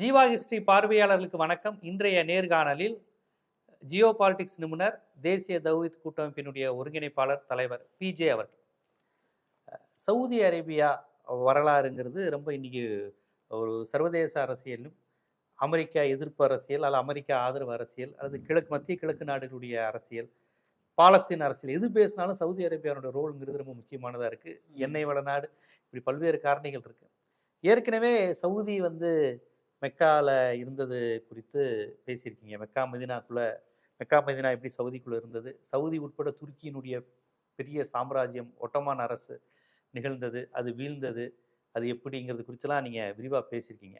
Jeeva history பார்வையாளர்களுக்கு வணக்கம். இன்றைய நேர்காணலில் ஜியோ பாலிடிக்ஸ் நிபுணர் தேசிய தௌஹித் கூட்டமைப்பினுடைய ஒருங்கிணைப்பாளர் தலைவர் பிஜே அவர்கள். சவுதி அரேபியா வரலாறுங்கிறது ரொம்ப இன்னைக்கு ஒரு சர்வதேச அரசியலும் அமெரிக்கா எதிர்ப்பு அரசியல் அல்லது அமெரிக்கா ஆதரவு அரசியல் அல்லது கிழக்கு மத்திய கிழக்கு நாடுகளுடைய அரசியல் பாலஸ்தீன் அரசியல் எது பேசினாலும் சவுதி அரேபியாவோட ரோலுங்கிறது ரொம்ப முக்கியமானதாக இருக்குது எண்ணெய் வள நாடு இப்படி பல்வேறு காரணிகள் இருக்கு. ஏற்கனவே சவுதி வந்து மெக்காவில் இருந்தது குறித்து பேசியிருக்கீங்க. மெக்கா மதினாக்குள்ளே மெக்கா மதினா எப்படி சவுதிக்குள்ளே இருந்தது? சவுதி உட்பட துருக்கியினுடைய பெரிய சாம்ராஜ்யம் ஒட்டமான் அரசு நிகழ்ந்தது அது வீழ்ந்தது அது எப்படிங்கிறது குறித்தெல்லாம் நீங்கள் விரிவாக பேசியிருக்கீங்க.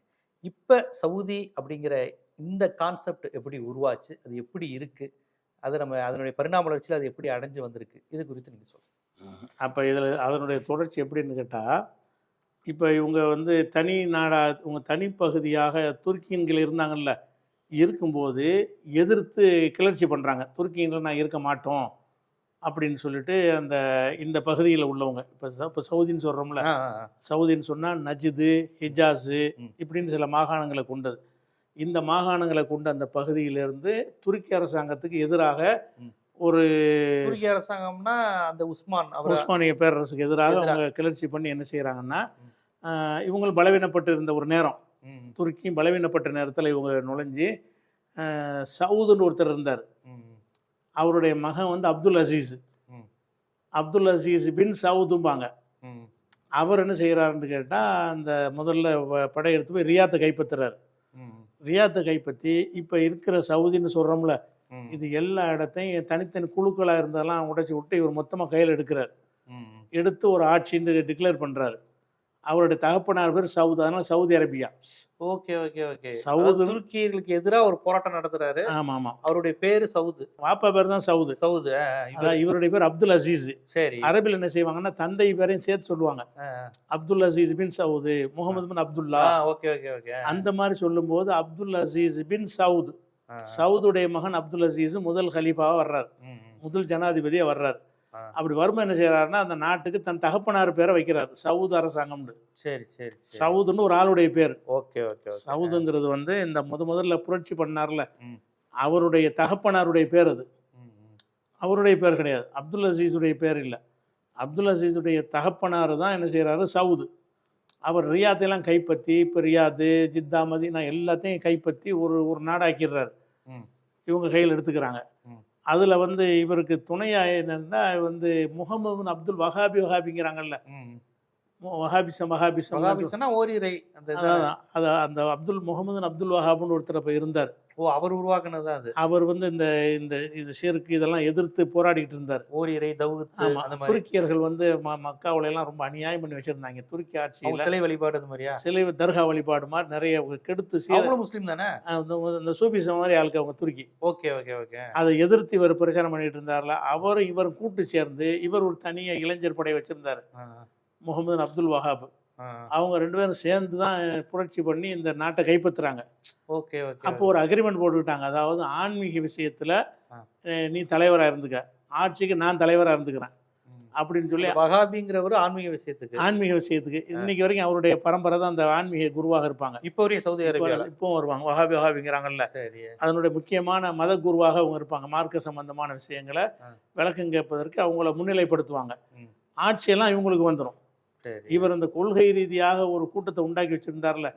இப்போ சவுதி அப்படிங்கிற இந்த கான்செப்ட் எப்படி உருவாச்சு? அது எப்படி இருக்குது அது நம்ம அதனுடைய பரிணாம வளர்ச்சியில் அது எப்படி அடைஞ்சு வந்திருக்கு? இது குறித்து நீங்கள் சொல்லுங்கள் அப்போ இதில் அதனுடைய தொடர்ச்சி எப்படின்னு கேட்டால் இப்போ இவங்க வந்து தனி நாடா இவங்க தனிப்பகுதியாக துருக்கியன்கள் இருந்தாங்கல்ல இருக்கும்போது எதிர்த்து கிளர்ச்சி பண்ணுறாங்க துருக்கியன்கள் நான் இருக்க மாட்டோம் அப்படின்னு சொல்லிட்டு அந்த இந்த பகுதியில் உள்ளவங்க இப்போ இப்போ சவுதின்னு சொல்கிறோம்ல. சவுதின்னு சொன்னால் நஜிது ஹிஜாஸு. இப்படின்னு சில மாகாணங்களை கொண்டது இந்த மாகாணங்களை கொண்ட அந்த பகுதியிலிருந்து துருக்கி அரசாங்கத்துக்கு எதிராக. ஒரு துருக்கி அரசாங்கம்னா அந்த உஸ்மான் உஸ்மானிய பேரரசுக்கு எதிராக எதிரா. அவங்க கிளர்ச்சி பண்ணி என்ன செய்கிறாங்கன்னா ம். இவங்க பலவீனப்பட்டு இருந்த ஒரு நேரம். ம், துருக்கி பலவீனப்பட்ட நேரத்தில் இவங்க நுழைஞ்சு சவுதுன்னு ஒருத்தர் இருந்தார். அவருடைய மகன் வந்து அப்துல் அசீஸ். அப்துல் அசீஸ் பின் சவுதும்பாங்க. அவர் என்ன செய்கிறாருன்னு கேட்டால் அந்த முதல்ல படையெடுத்து போய் ரியாத்தை கைப்பற்றுறாரு ரியாத்தை கைப்பற்றி இப்போ இருக்கிற சவுதின்னு சொல்கிறோம்ல இது எல்லா இடத்தையும் தனித்தனி குழுக்களாக இருந்ததெல்லாம் உடைச்சி விட்டு இவர் மொத்தமாக கையில் எடுக்கிறார். எடுத்து ஒரு ஆட்சின்னு டிக்ளேர் பண்ணுறாரு அவருடைய தகப்பனார் பேர் சவுதி அதனால Saudi Arabia. Okay okay okay. Saudi- துருக்கியர்களுக்கு எதிராக ஒரு போராட்டம் நடத்துறாரு. ஆமாம் ஆமாம் அவருடைய பேரு சவுது. வாப்பா பேர் தான் சவுது. சவுது இவருடைய பேர் அப்துல் அசீஸ். சரி. அரபில் என்ன செய்வாங்கன்னா தந்தை பேரையும் சேர்த்து சொல்லுவாங்க. Abdul Aziz bin Saud Muhammad bin Abdullah. Okay okay okay அந்த மாதிரி சொல்லும்போது அப்துல் அசீஸ் பின் சவுத். சவுதுடைய மகன் அப்துல் அசீஸ் முதல் ஹலீஃபாவா வர்றார். முதல் ஜனாதிபதியா வர்றார். அப்படி வரும்போது என்ன செய்யறாருன்னா அந்த நாட்டுக்கு தன் தகப்பனார் பேரை வைக்கிறார். சவுத் அரசாங்கம்னு. சரி சரி சவுதுன்னு ஒரு ஆளுடைய பேர். ஓகே ஓகே சவுதுங்கிறது வந்து இந்த முத முதல்ல புரட்சி பண்ணார்ல. அவருடைய தகப்பனாருடைய பேர் அது. அவருடைய பேர் கிடையாது. அப்துல் அசீஸுடைய பேர் இல்லை. அப்துல் அசீஸுடைய தகப்பனார் தான் என்ன செய்கிறாரு சவுது. அவர் ரியாத்தையெல்லாம் கைப்பற்றி இப்போ ரியாது ஜித்தா மதீனா எல்லாத்தையும் கைப்பற்றி ஒரு ஒரு நாடாக்கிடுறாரு. இவங்க கையில் எடுத்துக்கிறாங்க. அதில் வந்து இவருக்கு துணையாக என்னன்னா வந்து முகமது அப்துல் வஹாபி வஹாபிங்கிறாங்கல்ல. வஹாபிசம் வஹாபிசம் மகாபிசனா ஓரிரை. அது அந்த அப்துல் முகமது அப்துல் வஹாப்னு ஒருத்தர் அப்போ இருந்தார். ஓ அவர் உருவாக்குனது அது. அவர் வந்து இந்த இந்த இது ஷிருக்கு இதெல்லாம் எதிர்த்து போராடிக்கிட்டு இருந்தார். ஓரிரை தவுத்து அந்த துருக்கியர்கள் வந்து மக்காவுல எல்லாம் ரொம்ப அநியாயம் பண்ணி வச்சிருந்தாங்க. துருக்கி ஆட்சியில சிலை வழிபாடு அந்த மாதிரியா? சிலை தர்கா வழிபாடு மாதிரி நிறைய கெடுத்து சீர அவங்களும் முஸ்லீம் தானே? இந்த சூபிசம் மாதிரி ஆளுக்கு அவங்க துருக்கி. Okay okay okay. அதை எதிர்த்து இவர் பிரச்சாரம் பண்ணிட்டு இருந்தார்ல. அவரும் இவர் கூட்டு சேர்ந்து இவர் ஒரு தனியா இளைஞர் படை வச்சிருந்தாரு. முகமது அப்துல் வஹாப். அவங்க ரெண்டு பேரும் சேர்ந்து தான் புரட்சி பண்ணி இந்த நாட்டை கைப்பற்றுறாங்க. Okay okay. அப்போ ஒரு அக்ரிமெண்ட் போட்டுக்கிட்டாங்க. அதாவது ஆன்மீக விஷயத்துல நீ தலைவரா இருந்துக்க. ஆட்சிக்கு நான் தலைவரா இருந்துக்கிறேன். அப்படின்னு சொல்லி வகாபிங்கிறவர் ஆன்மீக விஷயத்துக்கு. ஆன்மீக விஷயத்துக்கு. இன்னைக்கு வரைக்கும் அவருடைய பரம்பரை தான் அந்த ஆன்மீக குருவாக இருப்பாங்க. இப்போ வரையும் சவுதி அரேபியால. இப்போ வருவாங்க. வஹாபி வஹாபிங்கிறாங்கல்ல. சரி. அதனுடைய முக்கியமான மத குருவாக அவங்க இருப்பாங்க. மார்க்க சம்பந்தமான விஷயங்களை. விளக்கம் கேட்பதற்கு அவங்கள முன்னிலைப்படுத்துவாங்க. ஆட்சியெல்லாம் இவங்களுக்கு வந்துடும் இவர் இந்த கொள்கை ரீதியாக ஒரு கூட்டத்தை உண்டாக்கி வச்சிருந்தார்ல.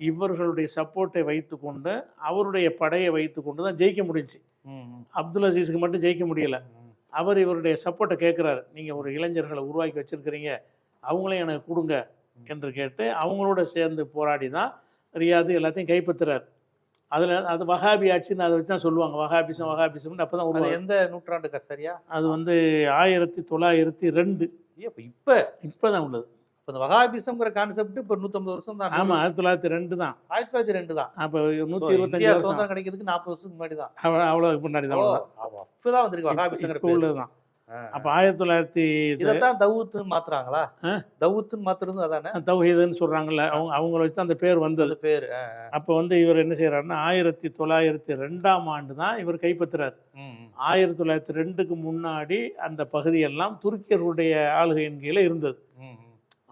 இவர்களுடைய சப்போர்ட்டை வைத்துக்கொண்டு அவருடைய படையை வைத்துக்கொண்டு தான் ஜெயிக்க முடிஞ்சுச்சு. ம், ம், அப்துல் அசீஸுக்கு மட்டும் ஜெயிக்க முடியல. அவர் இவருடைய சப்போர்ட்டை கேட்குறாரு. நீங்கள் ஒரு இளைஞர்களை உருவாக்கி வச்சிருக்கிறீங்க. அவங்களையும் எனக்கு கொடுங்க என்று கேட்டு அவங்களோட சேர்ந்து போராடி தான் ரியாது எல்லாத்தையும் கைப்பற்றுறாரு. அதில் அது வஹாபி ஆட்சின்னு அதை வச்சு தான் சொல்லுவாங்க. வஹாபிசம் வஹாபிசம்னு அப்போ தான் எந்த நூற்றாண்டுக்கா சரியா அது வந்து ஆயிரத்தி தொள்ளாயிரத்தி ரெண்டு. இப்ப இப்போ. தான் உள்ளது. இப்ப இந்த வகாபிசம்ங்கிற கான்செப்ட் இப்ப நூத்தம்பது வருஷம் தான் ஆமாம் ஆயிரத்தி தொள்ளாயிரத்தி ரெண்டு தான். ஆயிரத்தி தொள்ளாயிரத்தி ரெண்டு தான். அப்போ நூற்றி இருபத்தஞ்சு சுதந்திரம் கிடைக்கிறதுக்கு நாற்பது வருஷத்துக்கு முன்னாடி தான் அவ்வளோ முன்னாடி தான் ஆமா. இப்பதான் வந்திருக்கு வகாபிசங்கிற இப்போ பேர். உள்ளது தான். அப்போ ஆயிரத்தி தொள்ளாயிரத்தி இதைத்தான் தவுத்துன்னு மாத்துறாங்களா? தவுத்துன்னு மாத்துறது அதானே? தௌஹீதுன்னு சொல்கிறாங்கல்ல அவங்க அவங்கள வச்சு தான் அந்த பேர் வந்தது. பேரு. அப்போ வந்து இவர் என்ன செய்கிறாருன்னா ஆயிரத்தி தொள்ளாயிரத்தி ரெண்டாம் ஆண்டு தான் இவர் கைப்பற்றுறார். ஆயிரத்தி தொள்ளாயிரத்தி ரெண்டுக்கு முன்னாடி அந்த பகுதியெல்லாம் துருக்கியர்களுடைய ஆளுகையின் கீழே இருந்தது.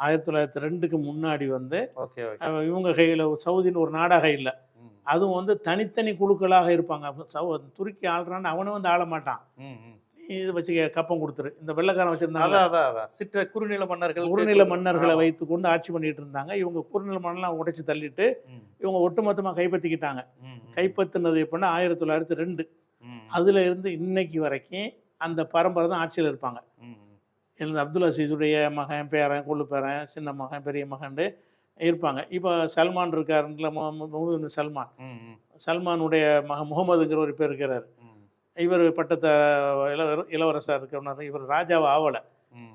ஆயிரத்தி தொள்ளாயிரத்தி ரெண்டுக்கு முன்னாடி வந்து இவங்க கையில் சவுதின்னு ஒரு நாடாக இல்லை. அதுவும் வந்து தனித்தனி குழுக்களாக இருப்பாங்க. துருக்கி ஆள்றான்னு அவனும் வந்து ஆள மாட்டான். நீ இது வச்சு கப்பம் கொடுத்துரு. இந்த வெள்ளைக்காரன் வச்சிருந்தாங்க சிற்ற குறுநில மன்னர்கள் குறுநில மன்னர்களை ஆமா. வைத்துக்கொண்டு ஆட்சி பண்ணிட்டு இருந்தாங்க. இவங்க குறுநில மன்னர்லாம் உடைச்சு தள்ளிட்டு இவங்க ஒட்டுமொத்தமாக கைப்பற்றிக்கிட்டாங்க. கைப்பற்றினது எப்படின்னா ஆயிரத்தி தொள்ளாயிரத்தி ரெண்டு. அதுல இருந்து இன்னைக்கு வரைக்கும் அந்த பரம்பரை தான் ஆட்சியில் இருப்பாங்க. இந்த அப்துல் அசீஸுடைய மகன் பேரன் கொள்ளு பேரன் சின்ன மகன் பெரிய மகன் இருப்பாங்க. இப்போ சல்மான் இருக்காருல முகமது சல்மான். சல்மானுடைய மகன் முகமதுங்கிற ஒரு பேர் இருக்கிறார் இவர் பட்டத்தை இளவர இளவரசர் இருக்கிறனால இவர் ராஜாவை ஆவலை.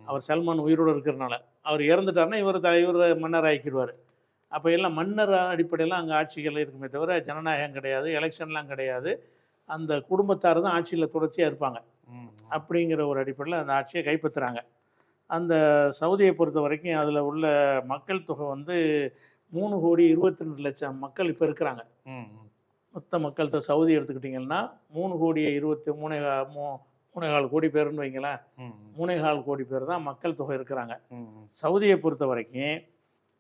அவர் சல்மான் உயிரோடு இருக்கிறனால அவர் இறந்துட்டாருன்னா இவர் த இவர் மன்னர் ஆக்கிடுவார் அப்போ எல்லாம் மன்னர் அடிப்படையில் அங்கே ஆட்சிகள் இருக்குமே தவிர ஜனநாயகம் கிடையாது எலெக்ஷன்லாம் கிடையாது. அந்த குடும்பத்தார் தான் ஆட்சியில் தொடர்ச்சியாக இருப்பாங்க அப்படிங்கிற ஒரு அடிப்படையில் அந்த ஆட்சியை கைப்பற்றுறாங்க அந்த சவுதியை பொறுத்த வரைக்கும் அதில் உள்ள மக்கள் தொகை வந்து மூணு கோடி இருபத்தி ரெண்டு லட்சம் மக்கள் இப்போ இருக்கிறாங்க. மொத்த மக்கள்கிட்ட சவுதி எடுத்துக்கிட்டிங்கன்னா மூணு கோடியே இருபத்தி மூணே மூ மூணேகால் கோடி பேருன்னு வைங்களேன். மூணேகால் கோடி பேர் தான் மக்கள் தொகை இருக்கிறாங்க. சவுதியை பொறுத்த வரைக்கும்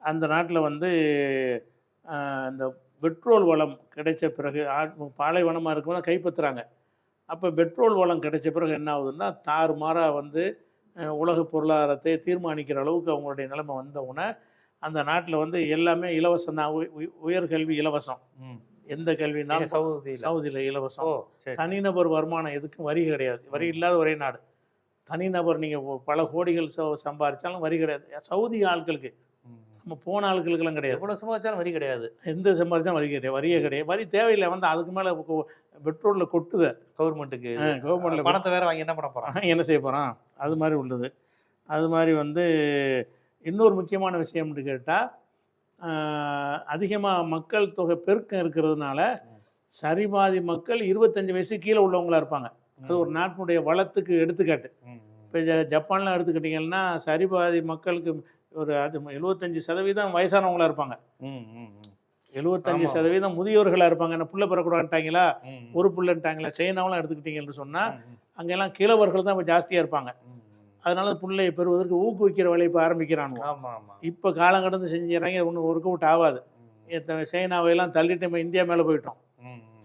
அந்த நாட்டில் வந்து இந்த பெட்ரோல் வளம் கிடைச்ச பிறகு பாலைவனமாக இருக்கும்போது கைப்பற்றுறாங்க. அப்போ பெட்ரோல் வளம் கிடைச்ச பிறகு என்ன ஆகுதுன்னா தாறுமாறாக வந்து உலக பொருளாதாரத்தை தீர்மானிக்கிற அளவுக்கு அவங்களுடைய நிலைமை வந்த உடனே அந்த நாட்டில் வந்து எல்லாமே இலவசம் தான். உய- உய- உயர்கல்வி இலவசம். எந்த கல்வினாலும் சவுதியில. இலவசம். தனிநபர் வருமானம் எதுக்கும் வரி கிடையாது. வரி இல்லாத ஒரே நாடு. தனிநபர் நீங்கள் பல கோடிகள் சம்பாதிச்சாலும் வரி கிடையாது. சவுதி ஆட்களுக்கு. நம்ம போன ஆட்களுக்கெல்லாம் கிடையாது. எவ்வளவு சமாச்சாரம் வரி கிடையாது. எந்த சம்பாதிச்சாலும் வரி கிடையாது. வரியே கிடையாது. வரி தேவையில்லை வந்து அதுக்கு மேலே பெட்ரோலில் கொட்டுது. கவர்மெண்ட்டுக்கு கவர்மெண்ட்டில் பணத்தை வேற வாங்கி என்ன பண்ண போறான்? என்ன செய்ய போகிறான் அது மாதிரி உள்ளது. அது மாதிரி வந்து இன்னொரு முக்கியமான விஷயம்னு கேட்டால் அதிகமாக மக்கள் தொகை பெருக்கம் இருக்கிறதுனால சரிபாதி மக்கள் இருபத்தஞ்சு வயசு கீழே உள்ளவங்களா இருப்பாங்க. அது ஒரு நாட்டினுடைய வளத்துக்கு எடுத்துக்காட்டு. இப்போ ஜப்பான்லாம் எடுத்துக்கிட்டிங்கன்னா சரிபாதி மக்களுக்கு ஒரு அது எழுபத்தஞ்சு சதவீதம் வயசானவங்களா இருப்பாங்க. எழுபத்தஞ்சு. சதவீதம் முதியோர்களாக இருப்பாங்க என்ன புள்ள பிறக்கூடாதுட்டாங்களா. ஒரு புள்ளன்ட்டாங்களா சைனாவெலாம் எடுத்துக்கிட்டீங்கன்னு சொன்னால் ம். அங்கெல்லாம் கிழவர்கள் தான் இப்போ ஜாஸ்தியாக இருப்பாங்க. அதனால பிள்ளையை பெறுவதற்கு ஊக்குவிக்கிற வேலையை இப்போ ஆமா இப்போ காலம் கடந்து செஞ்சுறாங்க ஒன்றும் ஒர்க் அவுட் ஆகாது சைனாவையெல்லாம் தள்ளிட்டு நம்ம இந்தியா மேலே போயிட்டோம்.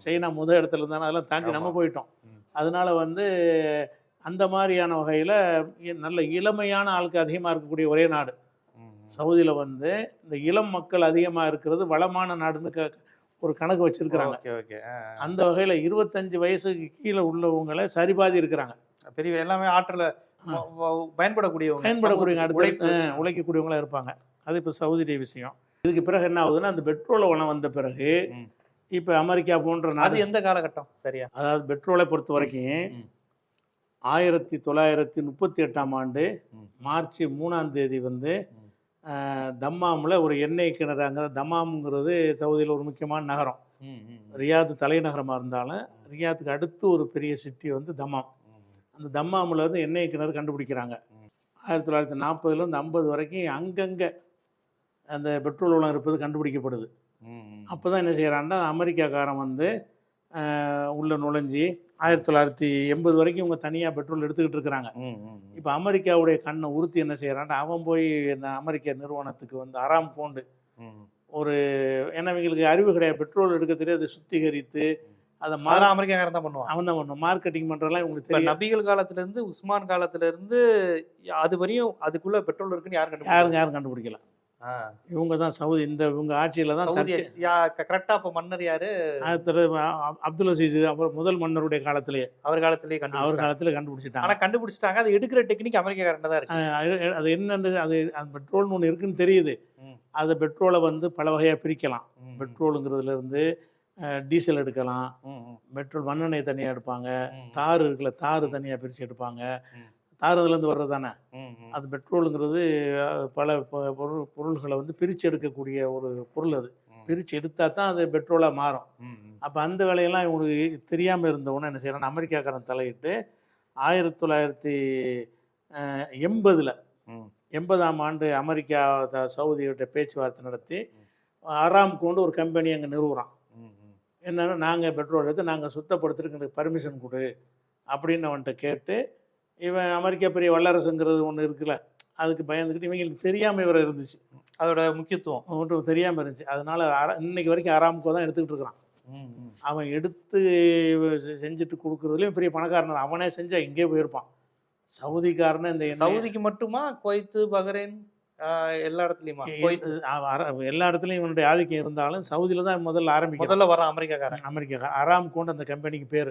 சைனா முதல் இடத்துல இருந்தாலும் அதெல்லாம் தாண்டி நம்ம. போயிட்டோம். அதனால வந்து அந்த மாதிரியான வகையில் நல்ல இளமையான ஆளுக்கு அதிகமாக இருக்கக்கூடிய ஒரே நாடு. சவுதியில் வந்து இந்த இளம் மக்கள் அதிகமாக இருக்கிறது வளமான நாடுன்னு க ஒரு கணக்கு வச்சிருக்கிறாங்க. அந்த வகையில் இருபத்தஞ்சு வயசுக்கு கீழே உள்ளவங்கள சரிபாதி இருக்கிறாங்க பெரிய எல்லாமே ஆற்றல பயன்படக்கூடியவங்க பயன்படக்கூடிய சமூகத்துக்கு அடுத்த உழைப்பு. அஹ், உழைக்கக்கூடியவங்களா இருப்பாங்க அது இப்போ சவுதியுடைய விஷயம் இதுக்கு பிறகு என்ன ஆகுதுன்னா அந்த பெட்ரோல் வளம் வந்த பிறகு. இப்போ அமெரிக்கா போன்ற நாடு எந்த காலகட்டம் சரியா அதாவது பெட்ரோலை பொறுத்த வரைக்கும். ஆயிரத்தி தொள்ளாயிரத்தி முப்பத்தி எட்டாம் ஆண்டு. மார்ச் மூணாம் தேதி வந்து தம்மாமில் ஒரு எண்ணெய் கிணறு அங்கே தம்மாம்ங்கிறது சவுதியில் ஒரு முக்கியமான நகரம். ரியாத் தலைநகரமாக இருந்தாலும் ரியாத்துக்கு அடுத்து ஒரு பெரிய சிட்டி வந்து தம்மாம் அந்த தம்மாமில் இருந்து எண்ணெய் கிணறு கண்டுபிடிக்கிறாங்க. ஆயிரத்தி தொள்ளாயிரத்தி நாற்பதுலேருந்து ஐம்பது வரைக்கும் அங்கங்கே அந்த பெட்ரோல் வளம் இருப்பது கண்டுபிடிக்கப்படுது. அப்போ தான் என்ன செய்கிறான்னா அமெரிக்காக்காரன் வந்து உள்ள நுழைஞ்சி ஆயிரத்தி தொள்ளாயிரத்தி எண்பது வரைக்கும் இவங்க தனியாக பெட்ரோல் எடுத்துக்கிட்டு இருக்கிறாங்க. இப்போ அமெரிக்காவுடைய கண்ணை உறுத்தி என்ன செய்கிறான்னா அவன் போய் இந்த அமெரிக்க நிறுவனத்துக்கு வந்து அராம் கோண்டு. ஒரு ஏன்னா இவங்களுக்கு அறிவு கிடையாது பெட்ரோல் எடுக்க தெரியாது அதை சுத்திகரித்து அதை மா அதெல்லாம் அமெரிக்காக்காரன் தான் பண்ணுவான் அவன் தான் பண்ணும் மார்க்கெட்டிங் பண்ணுறதெல்லாம் இவங்களுக்கு தெரியும் நபிகள் காலத்துல இருந்து உஸ்மான் காலத்துல இருந்து அது வரையும் அதுக்குள்ள பெட்ரோல் இருக்குன்னு யாரும். யாரும் கண்டுபிடிக்கல ஆ. இவங்க தான் சவுதி இந்த இவங்க ஆட்சியில் தான் சவுதி தச்சு யா கரெக்டா அப்ப மன்னர் யாரு? அப்துல் அசீஸ் அப்புறம் முதல் மன்னருடைய காலத்திலேயே. அவர் காலத்திலேயே அவர் கண்டுபிடிச்சாங்க காலத்தில் கண்டுபிடிச்சிட்டாங்க. ஆனா கண்டுபிடிச்சிட்டாங்க. அது எடுக்கிற டெக்னிக் அமெரிக்காக்காரன் தான் இருக்கு. அது- என்னன்னு அது அது பெட்ரோல்னு ஒன்று இருக்குன்னு தெரியுது. அதை பெட்ரோலை வந்து பல வகையாக பிரிக்கலாம். பெட்ரோலுங்கிறதுல இருந்து டீசல் எடுக்கலாம். பெட்ரோல் மண்ணெண்ணெய் தனியாக எடுப்பாங்க. தார் இருக்குல்ல தார் தனியாக பிரித்து எடுப்பாங்க. தார் அதுலேருந்து வர்றது தானே. அது பெட்ரோலுங்கிறது பல பொருள் பொருள்களை வந்து பிரித்து எடுக்கக்கூடிய ஒரு பொருள் அது பிரித்து எடுத்தால் தான் அது பெட்ரோலாக மாறும். அப்போ அந்த வேலையெல்லாம் இவங்களுக்கு தெரியாமல் இருந்தவொன்னே என்ன செய்யறான் அமெரிக்காக்காரன் தலையிட்டு ஆயிரத்தி தொள்ளாயிரத்தி எண்பதில் எண்பதாம் ஆண்டு அமெரிக்கா த- சவுதியோட பேச்சுவார்த்தை நடத்தி. ஆறாம் கொண்டு ஒரு கம்பெனி அங்கே நிறுவுறான். என்னன்னா நாங்கள் பெட்ரோல் எடுத்து நாங்கள் சுத்தப்படுத்துறதுக்கு பர்மிஷன் கொடு அப்படின்னு அவன்கிட்ட கேட்டு இவன் அமெரிக்கா பெரிய வல்லரசுங்கிறது ஒன்று இருக்குல்ல அதுக்கு பயந்துக்கிட்டு இவங்களுக்கு தெரியாமல் இவரை இருந்துச்சு. அதோட முக்கியத்துவம். ஒன்றும் தெரியாமல் இருந்துச்சு. அதனால அர இன்னைக்கு வரைக்கும் அராம்கோ தான் எடுத்துக்கிட்டு இருக்கிறான். அவன் எடுத்து செஞ்சுட்டு கொடுக்குறதுலையும் பெரிய பணக்காரன் அவனே செஞ்சா எங்கேயோ போயிருப்பான். சவுதிக்காரனே இந்த சவுதிக்கு மட்டுமா? குவைத்து பஹ்ரைன் ஆஹ், எல்லா இடத்துலயுமா? எல்லா இடத்துலையும் இவனுடைய ஆதிக்கம் இருந்தாலும் சவுதியில தான் முதல்ல ஆரம்பிக்கிறான். முதல்ல வர அமெரிக்காக்காரன். அமெரிக்கா அராம் கொண்டு அந்த கம்பெனிக்கு பேர்.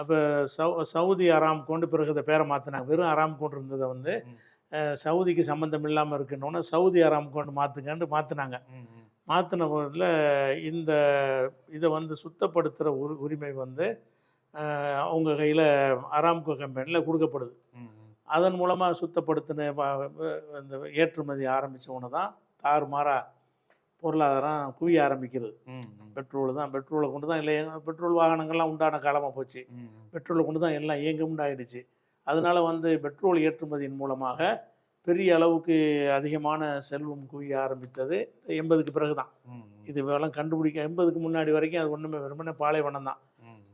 அப்போ சவு சவுதி அராம் கொண்டு பிறகு அந்த பேரை மாற்றினாங்க வெறும் அராம் கொண்டு இருந்ததை வந்து சவுதிக்கு சம்மந்தம் இல்லாமல் இருக்குன்னொன்னே சவுதி அராம் கொண்டு மாற்றுங்கன்னு மாற்றினாங்க. மாற்றின போதில் இந்த இதை வந்து சுத்தப்படுத்துகிற உரி உரிமை வந்து அவங்க கையில் அராம்கோ கம்பெனியில் கொடுக்கப்படுது. அதன் மூலமாக சுத்தப்படுத்தின அந்த ஏற்றுமதி ஆரம்பித்தவொன்னு தான் தாறுமாறா பொருளாதாரம் குவிய ஆரம்பிக்கிறது. பெட்ரோல் தான் பெட்ரோலை கொண்டு தான் இல்லை பெட்ரோல் வாகனங்கள்லாம் உண்டான காலமாக போச்சு. பெட்ரோலை கொண்டு தான் எல்லாம் இயங்கும்னு ஆயிடுச்சு அதனால வந்து பெட்ரோல் ஏற்றுமதியின் மூலமாக பெரிய அளவுக்கு அதிகமான செல்வம் குவிய ஆரம்பித்தது எண்பதுக்கு பிறகு தான். இது இதெல்லாம் கண்டுபிடிக்க எண்பதுக்கு முன்னாடி வரைக்கும் அது ஒன்றுமே வெறுமனே பாலைவனம் தான்.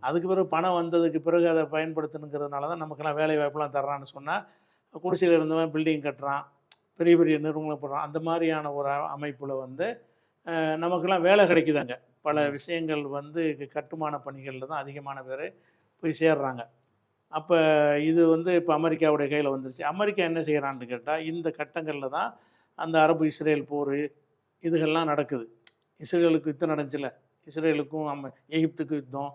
அதுக்கு பிறகு பணம் வந்ததுக்கு பிறகு அதை பயன்படுத்தணுங்கிறதுனால தான் நமக்கெல்லாம் வேலை வாய்ப்பெல்லாம் தர்றான்னு சொன்னால் குடிசையில் இருந்தவன் பில்டிங் கட்டுறான் பெரிய பெரிய நிறுவனங்களை போடுறான் அந்த மாதிரியான ஒரு அமைப்பில் வந்து நமக்கெல்லாம் வேலை கிடைக்குதாங்க. பல. விஷயங்கள் வந்து கட்டுமான பணிகளில் தான் அதிகமான பேர் போய் சேர்றாங்க. அப்போ இது வந்து இப்போ அமெரிக்காவுடைய கையில் வந்துருச்சு. அமெரிக்கா என்ன செய்கிறான்னு கேட்டால் இந்த கட்டங்களில் தான் அந்த அரபு இஸ்ரேல் போர் இதுகள்லாம் நடக்குது. இஸ்ரேலுக்கு யுத்தம் நடந்துச்சுல இஸ்ரேலுக்கும் அம்ம எகிப்துக்கு யுத்தம்.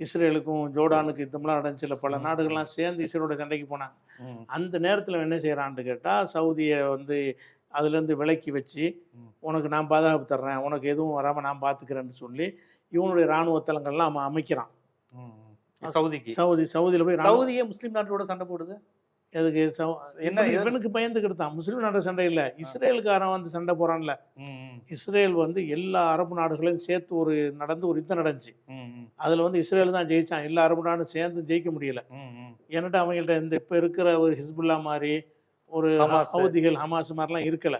இஸ்ரேலுக்கும் ஜோர்டானுக்கு யுத்தம்லாம் நடந்துச்சுல பல நாடுகள்லாம் சேர்ந்து இஸ்ரேலோட சண்டைக்கு போனாங்க. அந்த நேரத்தில் என்ன செய்கிறான்னு கேட்டால் சவுதியை வந்து அதுலேருந்து விலக்கி வச்சு. உனக்கு நான் பாதுகாப்பு தர்றேன் உனக்கு எதுவும் வராமல் நான் பார்த்துக்கிறேன்னு சொல்லி இவனுடைய இராணுவ தளங்கள்லாம் அவன் அமைக்கிறான். சவுதிக்கு. சவுதி சவுதியில் போய் சவுதியே முஸ்லீம் நாட்டோட சண்டை போடுது? எதுக்கு என்ன இவனுக்கு பயந்துக்கிட்டு தான் முஸ்லீம் நாடு சண்டை இல்லை. இஸ்ரேலுக்காரன் வந்து சண்டை போகிறான்ல ம். இஸ்ரேல் வந்து எல்லா அரபு நாடுகளையும் சேர்த்து ஒரு நடந்து ஒரு யுத்தம் நடந்துச்சு. அதில் வந்து இஸ்ரேல் தான் ஜெயிச்சான். எல்லா அரபு நாடும் சேர்ந்து ஜெயிக்க முடியல. ஏன்னாட்டா அவங்கள்ட்ட இந்த இப்போ இருக்கிற ஒரு ஹிஸ்புல்லா மாதிரி ஒரு ஹமாஸ். ஹவுதிகள் ஹமாஸ் மாதிரிலாம் இருக்கல.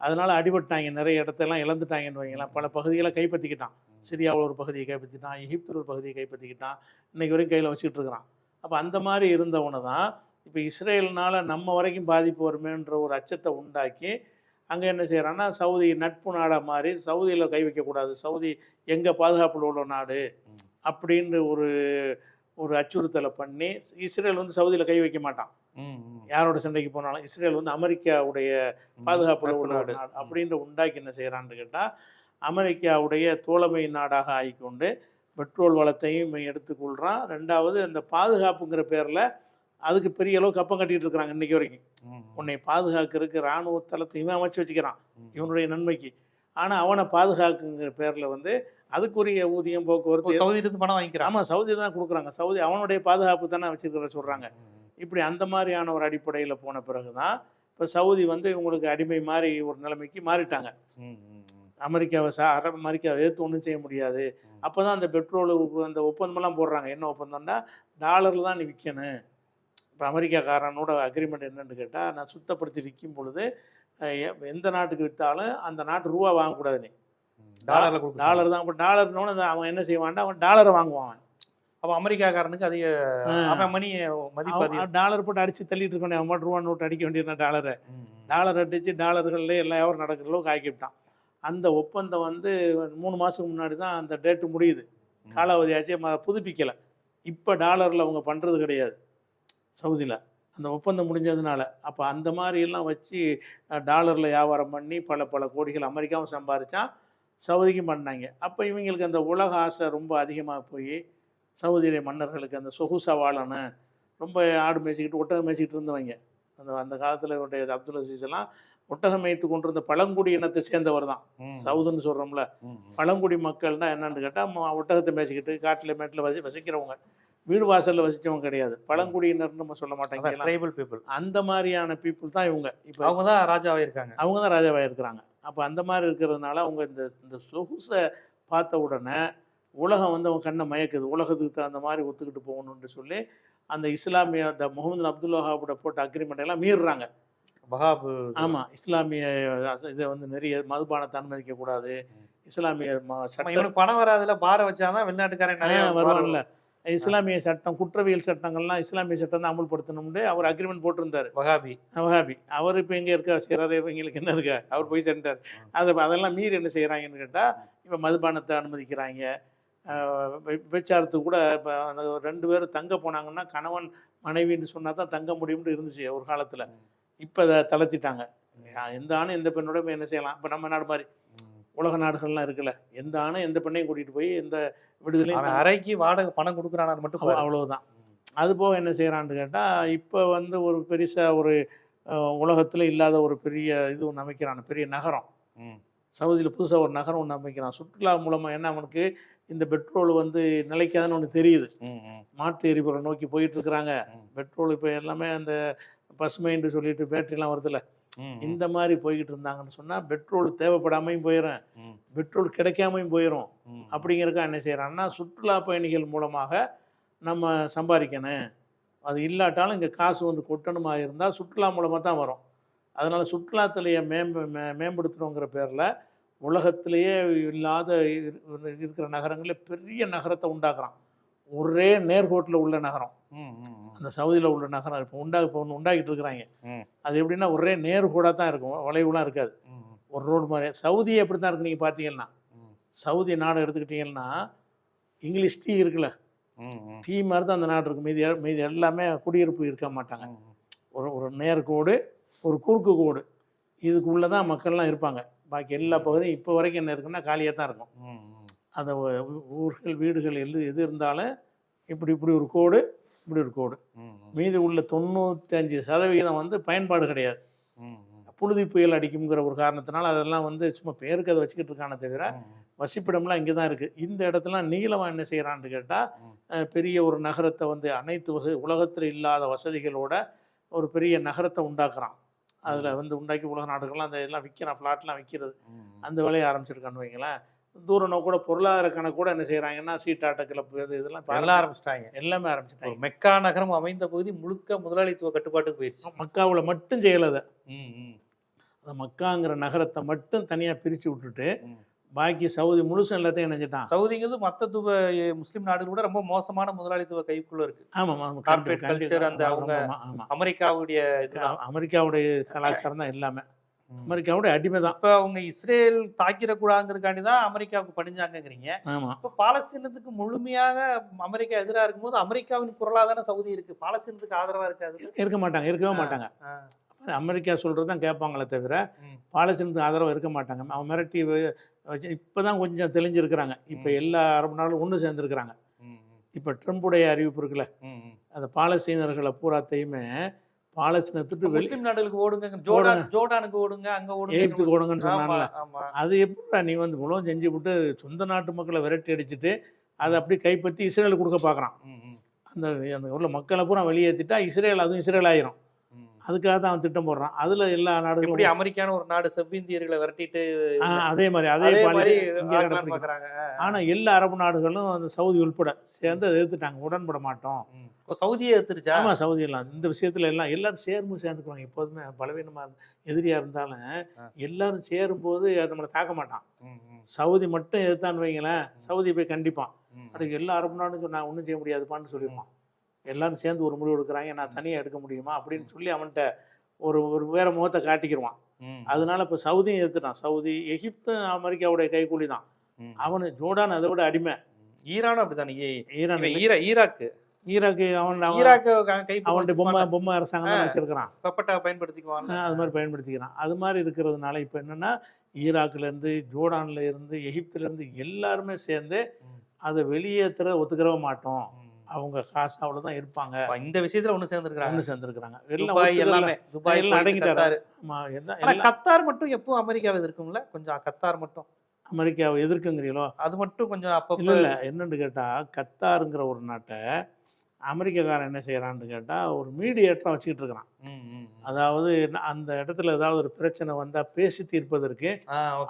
அதனால அடிபட்டாங்க நிறைய இடத்தெல்லாம் இழந்துட்டாங்கன்னு வைங்களேன் பல பகுதிகளை கைப்பற்றிக்கிட்டான் சிரியாவில் ஒரு பகுதியை கைப்பற்றிட்டான் எகிப்தில் ஒரு பகுதியை கைப்பற்றிக்கிட்டான் இன்னைக்கு வரைக்கும் கையில் வச்சுக்கிட்டு இருக்கிறான் அப்போ அந்த மாதிரி இருந்தவனை தான் இப்போ இஸ்ரேல்னால நம்ம வரைக்கும் பாதிப்பு வருமேன்ற ஒரு அச்சத்தை உண்டாக்கி அங்கே என்ன செய்கிறான்னா சவுதி நட்பு நாடாக மாதிரி சவுதியில் கை வைக்கக்கூடாது சவுதி எங்கள் பாதுகாப்பில் உள்ள நாடு ம். அப்படின்னு ஒரு ஒரு அச்சுறுத்தலை பண்ணி இஸ்ரேல் வந்து சவுதியில் கை வைக்க மாட்டான். யாரோட சண்டைக்கு போனாலும் இஸ்ரேல் வந்து அமெரிக்காவுடைய பாதுகாப்புல நட்பு உள்ள அப்படின்ற உண்டாக்கி என்ன செய்கிறான்னு கேட்டால் அமெரிக்காவுடைய தோழமை நாடாக ஆகிக்கொண்டு பெட்ரோல் வளத்தையும் எடுத்துக்கொள்கிறான் ரெண்டாவது அந்த பாதுகாப்புங்கிற பேரில் அதுக்கு பெரிய அளவு கப்பம் கட்டிட்டு இருக்கிறாங்க இன்னைக்கு வரைக்கும். உன்னை பாதுகாக்கிறதுக்கு இராணுவ தளத்தை இவன் அமைச்சு வச்சுக்கிறான். இவனுடைய நன்மைக்கு ஆனால் அவனை பாதுகாக்குங்கிற பேரில் வந்து அதுக்குரிய ஊதியம் போக்குவரத்து சவுதியில இருந்து பணம் வாங்கிக்கிறான் ஆமாம் சவுதி தான் கொடுக்குறாங்க. சவுதி அவனுடைய பாதுகாப்பு தானே வச்சிருக்கிற சொல்கிறாங்க. இப்படி அந்த மாதிரியான ஒரு அடிப்படையில் போன பிறகு தான் இப்போ சவுதி வந்து இவங்களுக்கு அடிமை மாதிரி ஒரு நிலைமைக்கு மாறிட்டாங்க. அமெரிக்காவை சா அரபு அமெரிக்காவை எதிர்த்து ஒன்றும் செய்ய முடியாது. அப்போ தான் அந்த பெட்ரோல் அந்த ஒப்பந்தமெல்லாம் போடுறாங்க. என்ன ஒப்பந்தம்னா டாலரில் தான் நீ விற்கணும் இப்போ அமெரிக்காக்காரனோட அக்ரிமெண்ட் என்னன்னு கேட்டால் நான் சுத்தப்படுத்தி விற்கும் பொழுது எந்த நாட்டுக்கு விற்றாலும் அந்த நாட்டு ரூபா வாங்கக்கூடாது நீ. டாலர்ல டாலர் தான். இப்போ டாலர்னோட அவன் என்ன செய்வான்டா? அவன் டாலரை வாங்குவான். அப்ப அமெரிக்காக்காரனுக்கு அதிக. அவன் மணி மதிப்பு டாலர் போட்டு அடித்து தள்ளிட்டு இருக்கணும். அவன் ரூபா நோட்டு அடிக்க வேண்டியது டாலரை. டாலர் அடித்து டாலர்கள்ல எல்லா வியாபாரம் நடக்கிற அளவுக்கு ஆக்கிவிட்டான் அந்த ஒப்பந்தம் வந்து மூணு மாதத்துக்கு முன்னாடி தான் அந்த டேட்டு முடியுது. காலாவதி ஆச்சு புதுப்பிக்கலை. இப்போ டாலரில் அவங்க பண்ணுறது கிடையாது. சவுதியில் அந்த ஒப்பந்தம் முடிஞ்சதுனால. அப்போ அந்த மாதிரி எல்லாம் வச்சு டாலரில் வியாபாரம் பண்ணி பல பல கோடிகள் அமெரிக்காவும் சம்பாதிச்சான் சவுதிக்கும் பண்ணாங்க. அப்போ இவங்களுக்கு அந்த உலக ஆசை ரொம்ப அதிகமாக போய் சவுதியிலே மன்னர்களுக்கு அந்த சொகுசா வாழணும் ரொம்ப ஆடு மேய்ச்சிக்கிட்டு ஒட்டகம் மேய்ச்சிக்கிட்டு இருந்தவங்க. அந்த அந்த காலத்தில் இவருடைய அப்துல் அசீஸ் எல்லாம் ஒட்டகம் மேய்த்து கொண்டிருந்த பழங்குடி இனத்தை சேர்ந்தவர் தான். சவுதுன்னு சொல்கிறோம்ல. பழங்குடி மக்கள்னா என்னன்னு கேட்டால் ஒட்டகத்தை மேய்ச்சிக்கிட்டு காட்டில் மேட்டில் வசி வசிக்கிறவங்க. வீடு வாசலில் வசித்தவங்க கிடையாது. பழங்குடியினர்னு நம்ம சொல்ல மாட்டாங்க ட்ரைபல் பீப்புள் அந்த மாதிரியான பீப்புள் தான் இவங்க. இப்போ அவங்க தான் ராஜாவா இருக்காங்க. அவங்க தான் ராஜாவாக இருக்கிறாங்க. அப்போ அந்த மாதிரி இருக்கிறதுனால அவங்க இந்த இந்த சொகுசை பார்த்த உடனே உலகம் வந்து அவங்க கண்ணை மயக்குது. உலகத்துக்கு தகுந்த மாதிரி ஒத்துக்கிட்டு போகணும்னு சொல்லி அந்த இஸ்லாமிய இந்த முகமது அப்துல் வஹாபோட போட்ட அக்ரிமெண்ட் எல்லாம் மீறுறாங்க. வஹாபு ஆமாம் இஸ்லாமிய இதை வந்து நிறைய மதுபானத்தை அனுமதிக்கக்கூடாது. இஸ்லாமிய பணம் வராதுல பார வச்சாதான் வெளிநாட்டுக்காரன் நிறைய வருவான்ல. இஸ்லாமிய சட்டம் குற்றவியல் சட்டங்கள்லாம் இஸ்லாமிய சட்டம் தான் அமல்படுத்தணும்னு அவர் அக்ரிமெண்ட் போட்டிருந்தாரு. வகாபி வஹாபி. அவர் இப்போ எங்கே இருக்கா செய்கிறாரு இவங்களுக்கு என்ன இருக்கா? அவர் போய் சேர்ந்தார் அதை அதெல்லாம் மீறி என்ன செய்கிறாங்கன்னு கேட்டால் இப்போ மதுபானத்தை அனுமதிக்கிறாங்க. விபச்சாரத்துக்கு கூட இப்போ அந்த ரெண்டு பேரும் தங்க போனாங்கன்னா கணவன் மனைவின்னு சொன்னால் தான் தங்க முடியும்னு இருந்துச்சு ஒரு காலத்தில். இப்போ அதை தளர்த்திட்டாங்க. எந்த ஆணும் எந்த பெண்ணோட என்ன செய்யலாம்? இப்போ நம்ம நாடு மாதிரி. உலக நாடுகள்லாம் இருக்குல்ல. எந்த ஆணும் எந்த பெண்ணையும் கூட்டிகிட்டு போய் எந்த விடுதலையும் அறைக்கு வாடகை பணம் கொடுக்குறானு மட்டும். அவ்வளவுதான். அது போக என்ன செய்கிறான்னு கேட்டால் இப்போ வந்து ஒரு பெருசாக ஒரு உலகத்தில் இல்லாத ஒரு பெரிய இது ஒன்று அமைக்கிறான். பெரிய நகரம். சவுதியில் புதுசாக ஒரு நகரம் ஒன்று அமைக்கிறான். சுற்றுலா மூலமாக என்ன அவனுக்கு இந்த பெட்ரோல் வந்து நிலைக்காதுன்னு ஒன்று தெரியுது. மாட்டு எரிபொருளை நோக்கி போயிட்டு இருக்கிறாங்க. பெட்ரோல் இப்போ எல்லாமே அந்த பசுமைன்னு சொல்லிட்டு பேட்டரிலாம் வருதுல்ல. இந்த மாதிரி போய்கிட்டு இருந்தாங்கன்னு சொன்னால் பெட்ரோல் தேவைப்படாமையும் போயிடும் பெட்ரோல் கிடைக்காமையும் போயிடும். அப்படிங்கிறக்க என்ன செய்கிறான்னா சுற்றுலா பயணிகள் மூலமாக நம்ம சம்பாதிக்கணும். அது இல்லாட்டாலும் இங்கே காசு வந்து கொட்டணுமா இருந்தால் சுற்றுலா மூலமாக தான் வரும். அதனால் சுற்றுலாத்துறையை மேம்ப மே மேம்படுத்தணுங்கிற பேரில் உலகத்திலேயே இல்லாத இரு- இருக்கிற நகரங்களில் பெரிய நகரத்தை உண்டாக்குறான். ஒரே நேர்கோட்டில் உள்ள நகரம். அந்த சவுதியில் உள்ள நகரம் இப்போ உண்டா இப்போ ஒன்று உண்டாக்கிட்டு இருக்கிறாங்க. அது எப்படின்னா ஒரே நேர்கோடாக தான் இருக்கும் வளைவுலாம் இருக்காது. ஒரு ரோடு மாதிரி. சவுதி எப்படி தான் இருக்கு நீங்கள் பார்த்தீங்கன்னா. சவுதி நாடு எடுத்துக்கிட்டிங்கன்னா இங்கிலீஷ் டீ இருக்குல்ல. டீ மாதிரி தான் அந்த நாடு இருக்கும் மீதி மீதி எல்லாமே குடியிருப்பு இருக்க மாட்டாங்க. ஒரு ஒரு நேர்கோடு ஒரு குறுக்கு கோடு. இதுக்குள்ளே தான் மக்கள்லாம் இருப்பாங்க. பாக்கி எல்லா பகுதியும் இப்போ வரைக்கும் என்ன இருக்குன்னா காலியாக தான் இருக்கும். அந்த ஊர்கள் வீடுகள் எது எது இருந்தாலும் இப்படி இப்படி ஒரு கோடு இப்படி ஒரு கோடு. மீதி உள்ள தொண்ணூத்தஞ்சு சதவிகிதம் வந்து பயன்பாடு கிடையாது. புழுதி புயல் அடிக்குங்கிற ஒரு காரணத்தினால அதெல்லாம் வந்து சும்மா பேருக்கு அதை வச்சுக்கிட்டு இருக்கானே தவிர வசிப்பிடம்லாம் இங்கே தான் இருக்குது இந்த இடத்துல நீளமாக என்ன செய்கிறான்னு கேட்டால். பெரிய ஒரு நகரத்தை வந்து அனைத்து வசதி உலகத்தில் இல்லாத வசதிகளோட ஒரு பெரிய நகரத்தை உண்டாக்குறான் அதில் வந்து உண்டாக்கி உலக நாடுகள்லாம் அந்த இதெல்லாம் விற்கிறான் ஃப்ளாட்லாம் விற்கிறது. அந்த வேலையை ஆரம்பிச்சிருக்கான்னு வைங்களேன் தூரம் கூட பொருளாதார கணக்கு கூட என்ன செய்கிறாங்கன்னா சீட்டாட்ட கிளப்பு இது இதெல்லாம் எல்லாம் ஆரம்பிச்சிட்டாங்க. எல்லாமே ஆரம்பிச்சிட்டாங்க. மெக்கா நகரம் அமைந்த பகுதி முழுக்க முதலாளித்துவ கட்டுப்பாட்டுக்கு போயிடுச்சு மக்காவில் மட்டும் செய்யலை அந்த மக்காங்கிற நகரத்தை மட்டும் தனியாக பிரித்து விட்டுட்டு. பாக்கி சவுதி முழுசும் எல்லாத்தையும் நினைச்சிட்டான் சவுதிங்கிறது மத்த துப முஸ்லீம் நாடுகள் கூட ரொம்ப மோசமான முதலாளித்துவ கைக்குள்ள இருக்கு. ஆமாம் Corporate culture அந்த அவங்க- அமெரிக்காவுடைய அமெரிக்காவுடைய கலாச்சாரம் தான் எல்லாமே. அமெரிக்காவுடைய அடிமை தான். இப்ப அவங்க இஸ்ரேல் தாக்கிடக்கூடாதுங்கிறதுக்காண்டி தான் அமெரிக்காவுக்கு பணிஞ்சாங்கங்கிறீங்க. ஆமாம் இப்ப பாலஸ்தீனத்துக்கு முழுமையாக அமெரிக்கா எதிராக இருக்கும்போது அமெரிக்காவின் குரலாக தானே சவுதி இருக்கு. பாலஸ்தீனத்துக்கு ஆதரவா இருக்காது. இருக்க மாட்டாங்க இருக்கவே. மாட்டாங்க. அமெரிக்கா சொல்கிறது தான் கேட்பாங்களே தவிர. பாலஸ்தீனத்துக்கு ஆதரவு இருக்க மாட்டாங்க. அவன் மிரட்டி இப்போ தான் கொஞ்சம் தெளிஞ்சிருக்கிறாங்க. இப்போ. எல்லா அரபு நாடும் ஒன்று சேர்ந்துருக்கிறாங்க. இப்போ ட்ரம்புடைய அறிவிப்பு இருக்குல்ல. அந்த பாலஸ்தீனர்களை பூராத்தையுமே பாலஸ்தீனத்துட்டு வெளி முஸ்லிம் நாடுகளுக்கு ஓடுங்க ஜோர்டான் ஜோர்டானுக்கு ஓடுங்க அங்க ஓடுங்க எகிப்துக்கு ஓடுங்கன்னு ஆமா அது எப்படிடா நீ வந்து முழுவதும் செஞ்சு விட்டு சொந்த நாட்டு மக்களை விரட்டி அடிச்சுட்டு அதை அப்படியே கைப்பற்றி இஸ்ரேலுக்கு கொடுக்க பார்க்குறான். அந்த அந்த உள்ள மக்களை பூரா வெளியேற்றிட்டா இஸ்ரேல் அதுவும் இஸ்ரேல் ஆயிரும். அதுக்காக தான் அவன் திட்டம் போடுறான். அதில் எல்லா நாடுகளும் அமெரிக்கான ஒரு நாடு செவ்விந்தியர்களை விரட்டிட்டு அதே மாதிரி அதே மாதிரி ஆனால் எல்லா அரபு நாடுகளும் அந்த சவுதி உள்பட சேர்ந்து அதை எதிர்த்துட்டாங்க. உடன்பட மாட்டோம். சவுதியை எடுத்துருச்சா ஆமாம் சவுதி எல்லாம் இந்த விஷயத்துல எல்லாம் எல்லாரும் சேர்ந்து சேர்ந்துக்குவாங்க. எப்போதுமே பலவீனமாக எதிரியாக இருந்தாலும். எல்லாரும் சேரும்போது அது நம்மளை தாக்க மாட்டான். சவுதி மட்டும் எதிர்த்தான்னு வைங்களேன் சவுதி போய் கண்டிப்பான். அதுக்கு எல்லா அரபு நாடும் நான் ஒன்றும் செய்ய முடியாதுப்பான்னு சொல்லிடுவான். எல்லாரும் சேர்ந்து ஒரு முடிவு எடுக்கிறாங்க நான் தனியாக எடுக்க முடியுமா அப்படின்னு சொல்லி அவன்கிட்ட ஒரு ஒரு வேற முகத்தை காட்டிக்கிடுவான். அதனால இப்போ சவுதியும் எடுத்துட்டான் சவுதி எகிப்தும் அமெரிக்காவுடைய கைக்கூலி தான். அவனு ஜோர்டான் அதை விட அடிமை. ஈரானும் அப்படித்தானே? ஈரான் ஈரா ஈராக்கு. ஈராக்கு அவன் ஈராக்கு கை அவன்கிட்ட பொம்மை பொம்மை அரசாங்கம் தான் வச்சிருக்கிறான். பப்பட்டா பயன்படுத்திக்குவான் அது மாதிரி பயன்படுத்திக்கிறான். அது மாதிரி இருக்கிறதுனால இப்போ என்னன்னா ஈராக்லேருந்து ஜோர்டான்ல இருந்து எகிப்துல இருந்து எல்லாருமே சேர்ந்து. அதை வெளியேற்றுற ஒத்துக்கிறவே மாட்டோம். அவங்க காசு அவ்வளோதான் இருப்பாங்க இந்த விஷயத்துல ஒண்ணு சேர்ந்துருக்காங்க ஒன்று சேர்ந்துருக்கிறாங்க எல்லாம். எல்லாமே துபாய் எல்லாம் அடங்கிட்டாரு. கத்தார். மட்டும் எப்பவும் அமெரிக்காவை எதிர்க்கும்ல கொஞ்சம் கத்தார் மட்டும் அமெரிக்காவை எதிர்க்குங்கிறீங்களோ அது மட்டும் கொஞ்சம் அப்பப்போ இல்லை என்னன்னு கேட்டால் கத்தாருங்கிற ஒரு நாட்டை அமெரிக்காக்காரன் என்ன செய்கிறான்னு கேட்டால் ஒரு மீடியேட்டராக வச்சுக்கிட்டு இருக்கிறான். அதாவது அந்த இடத்துல ஏதாவது ஒரு பிரச்சனை வந்தால் பேசி தீர்ப்பதற்கு.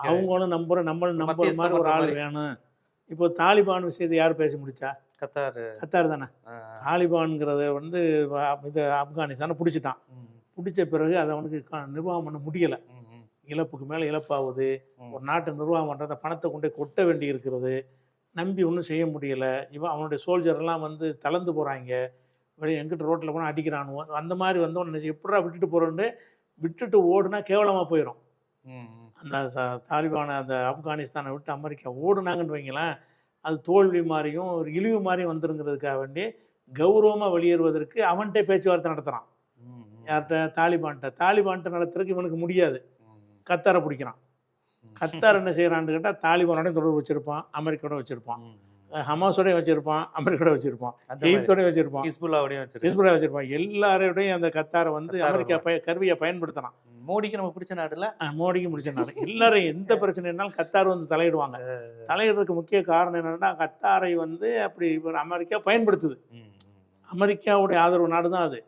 அவங்களும் நம்புற நம்மளும் நம்புற மாதிரி ஒரு ஆள். வேணும் இப்போ தாலிபான் விஷயத்தை யார் பேசி முடிச்சா கத்தார். கத்தார் தானே? ஆ, தாலிபான்ங்கிறத வந்து இது ஆப்கானிஸ்தானை பிடிச்சிட்டான். பிடிச்ச பிறகு அதை அவனுக்கு நிர்வாகம் பண்ண முடியலை. இழப்புக்கு மேலே இழப்பாகுது. ஒரு நாட்டை நிர்வாகம் பண்ணுறத பணத்தை கொண்டு கொட்ட வேண்டி இருக்கிறது நம்பி ஒன்றும் செய்ய முடியல. இவன் அவனுடைய சோல்ஜர்லாம் வந்து தளர்ந்து போகிறாங்க வெளியே எங்கிட்ட ரோட்டில் போனால் அடிக்கிறானுவோ அந்த மாதிரி வந்து ஒன்று எப்படா விட்டுட்டு போகிறோன்னு விட்டுட்டு ஓடுனா கேவலமாக போயிடும். அந்த தாலிபானை அந்த ஆப்கானிஸ்தானை விட்டு அமெரிக்கா ஓடுனாங்கன்னு வைங்களேன் அது தோல்வி மாதிரியும் ஒரு இழிவு மாதிரியும் வந்துருங்கிறதுக்காக வேண்டி கௌரவமாக வெளியேறுவதற்கு அவன்கிட்ட பேச்சுவார்த்தை நடத்துகிறான். யார்கிட்ட? தாலிபான்கிட்ட. தாலிபான்கிட்ட நடத்துறதுக்கு இவனுக்கு முடியாது. கத்தாரை பிடிக்கிறான். கத்தார் என்ன செய்கிறான்னு கேட்டால் தாலிபானோடய தொடர்பு வச்சுருப்பான் அமெரிக்காவோட வச்சுருப்பான். ஹமாஸோடய வச்சுருப்பான் அமெரிக்காவோட வச்சுருப்பான் எகிப்தோடய வச்சுருப்பான் ஹிஸ்புல்லாவோடயும் வச்சிருக்கு ஹிஸ்புல்லா வச்சுருப்பான். எல்லாரோடையும் அந்த கத்தாரை வந்து அமெரிக்கா பய கருவியை பயன்படுத்தினான் மோடிக்கு நம்ம பிடிச்ச நாடுல? மோடிக்கு முடிச்சனால எல்லாரும் எந்த பிரச்சனைனாலும் கத்தார் வந்து தலையிடுவாங்க. தலையிடுறதுக்கு முக்கிய காரணம் என்னன்னா கத்தாரை வந்து அப்படி அமெரிக்கா பயன்படுத்துது. அமெரிக்காவுடைய ஆதரவு நாடு தான் அது.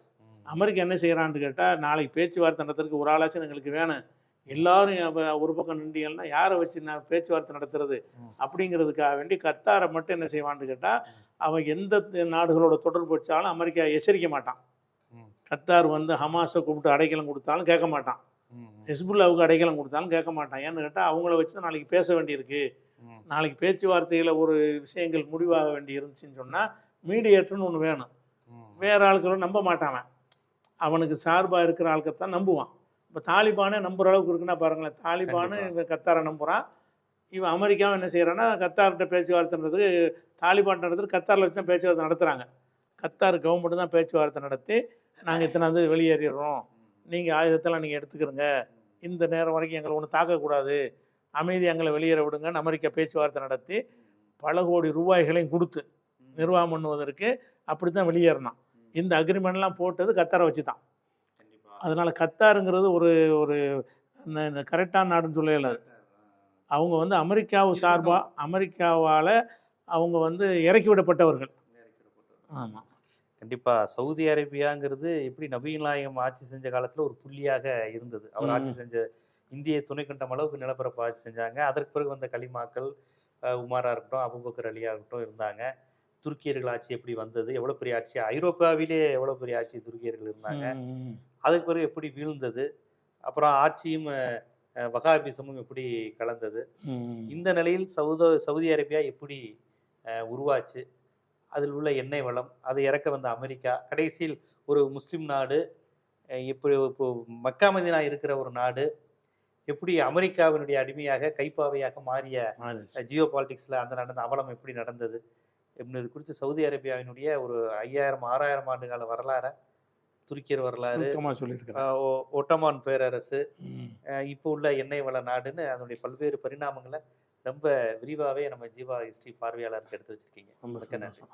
அமெரிக்கா என்ன செய்கிறான்னு கேட்டால் நாளைக்கு பேச்சுவார்த்தை நடத்துறதுக்கு ஒரு ஆளாச்சும் எங்களுக்கு வேணும். எல்லாரும் ஒரு பக்கம் நின்றீங்கன்னா யாரை வச்சு நான் பேச்சுவார்த்தை நடத்துறது. அப்படிங்கிறதுக்காக வேண்டி கத்தாரை மட்டும் என்ன செய்வான்னு கேட்டால் அவன் எந்த நாடுகளோட தொடர்பு வச்சாலும் அமெரிக்கா எச்சரிக்க மாட்டான். கத்தார் வந்து ஹமாஸை கூப்பிட்டு அடைக்கலம் கொடுத்தாலும் கேட்க மாட்டான். ஹெஸ்புல்லாவுக்கு அடைக்கலம் கொடுத்தாலும் கேட்க மாட்டான் ஏன்னு கேட்டால் அவங்கள வச்சு தான் நாளைக்கு பேச வேண்டியிருக்கு. நாளைக்கு பேச்சுவார்த்தையில் ஒரு விஷயங்கள் முடிவாக வேண்டி இருந்துச்சுன்னு சொன்னால் மீடியேட்டர்னு ஒன்று வேணும். வேற ஆட்களும் நம்ப மாட்டான் அவனுக்கு சார்பாக இருக்கிற ஆட்கள் தான் நம்புவான் இப்போ தாலிபானே நம்புற அளவுக்கு இருக்குன்னா பாருங்களேன். தாலிபானு. இவன் கத்தாரை நம்புகிறான் இவன் அமெரிக்காவும் என்ன செய்கிறான்னா கத்தார்கிட்ட பேச்சுவார்த்தைன்றது தாலிபான் நடத்துறது கத்தாரில் வச்சு தான் பேச்சுவார்த்தை நடத்துகிறாங்க கத்தார் கவர்மெண்ட் தான் பேச்சுவார்த்தை நடத்தி நாங்கள் இத்தனை வந்து வெளியேறிடுறோம். நீங்கள் ஆயுதத்தெல்லாம் நீங்கள் எடுத்துக்கிறங்க இந்த நேரம் வரைக்கும் எங்களை ஒன்றும் தாக்கக்கூடாது அமைதி எங்களை வெளியேற விடுங்கன்னு அமெரிக்கா பேச்சுவார்த்தை நடத்தி பல கோடி ரூபாய்களையும் கொடுத்து நிர்வாகம் பண்ணுவதற்கு அப்படி தான் வெளியேறினான். இந்த அக்ரிமெண்ட்லாம் போட்டது கத்தாரை வச்சு தான். அதனால் கத்தாருங்கிறது ஒரு ஒரு இந்த இந்த கரெக்டான நாடுன்னு சொல்லல. அது அவங்க வந்து அமெரிக்காவு சார்பாக அமெரிக்காவால் அவங்க வந்து இறக்கி விடப்பட்டவர்கள். ஆமாம் கண்டிப்பா. சவுதி அரேபியாங்கிறது எப்படி நபிகள் நாயகம் ஆட்சி செஞ்ச காலத்துல ஒரு புள்ளியாக இருந்தது. அவர். ஆட்சி செஞ்ச இந்திய துணைக்கண்டம் அளவுக்கு நிலப்பரப்பு ஆட்சி செஞ்சாங்க. அதற்கு பிறகு வந்த கலிமாக்கள் அஹ், உமாரா இருக்கட்டும் அபுபக்கர் அலியா இருக்கட்டும் இருந்தாங்க. துருக்கியர்கள் ஆட்சி எப்படி வந்தது? எவ்வளவு பெரிய ஆட்சி ஐரோப்பாவிலே எவ்வளவு பெரிய ஆட்சி துருக்கியர்கள் இருந்தாங்க. அதுக்கு பிறகு எப்படி வீழ்ந்தது? அப்புறம் ஆட்சியும் வகாபிசமும் எப்படி கலந்தது? இந்த நிலையில் சவுத சவுதி அரேபியா எப்படி உருவாச்சு? அதில் உள்ள எண்ணெய் வளம் அதை இறக்க வந்த அமெரிக்கா கடைசியில் ஒரு முஸ்லிம் நாடு அஹ், எப்படி இப்போ மக்கா மதினா இருக்கிற ஒரு நாடு எப்படி அமெரிக்காவினுடைய அடிமையாக கைப்பாவையாக மாறிய ஜியோ பாலிட்டிக்ஸில் அந்த நடந்த அவலம் எப்படி நடந்தது? என்பது குறித்து சவுதி அரேபியாவினுடைய ஒரு ஐயாயிரம் ஆறாயிரம் ஆண்டு கால வரலாறை துருக்கியர் வரலாறு ஒட்டமான் பேரரசு இப்போ உள்ள எண்ணெய் வள நாடுன்னு அதனுடைய பல்வேறு பரிணாமங்களை ரொம்ப விரிவாகவே நம்ம ஜீவா ஹிஸ்டரி பார்வையாளருக்கு எடுத்து வச்சிருக்கீங்க. மிக்க நன்றி.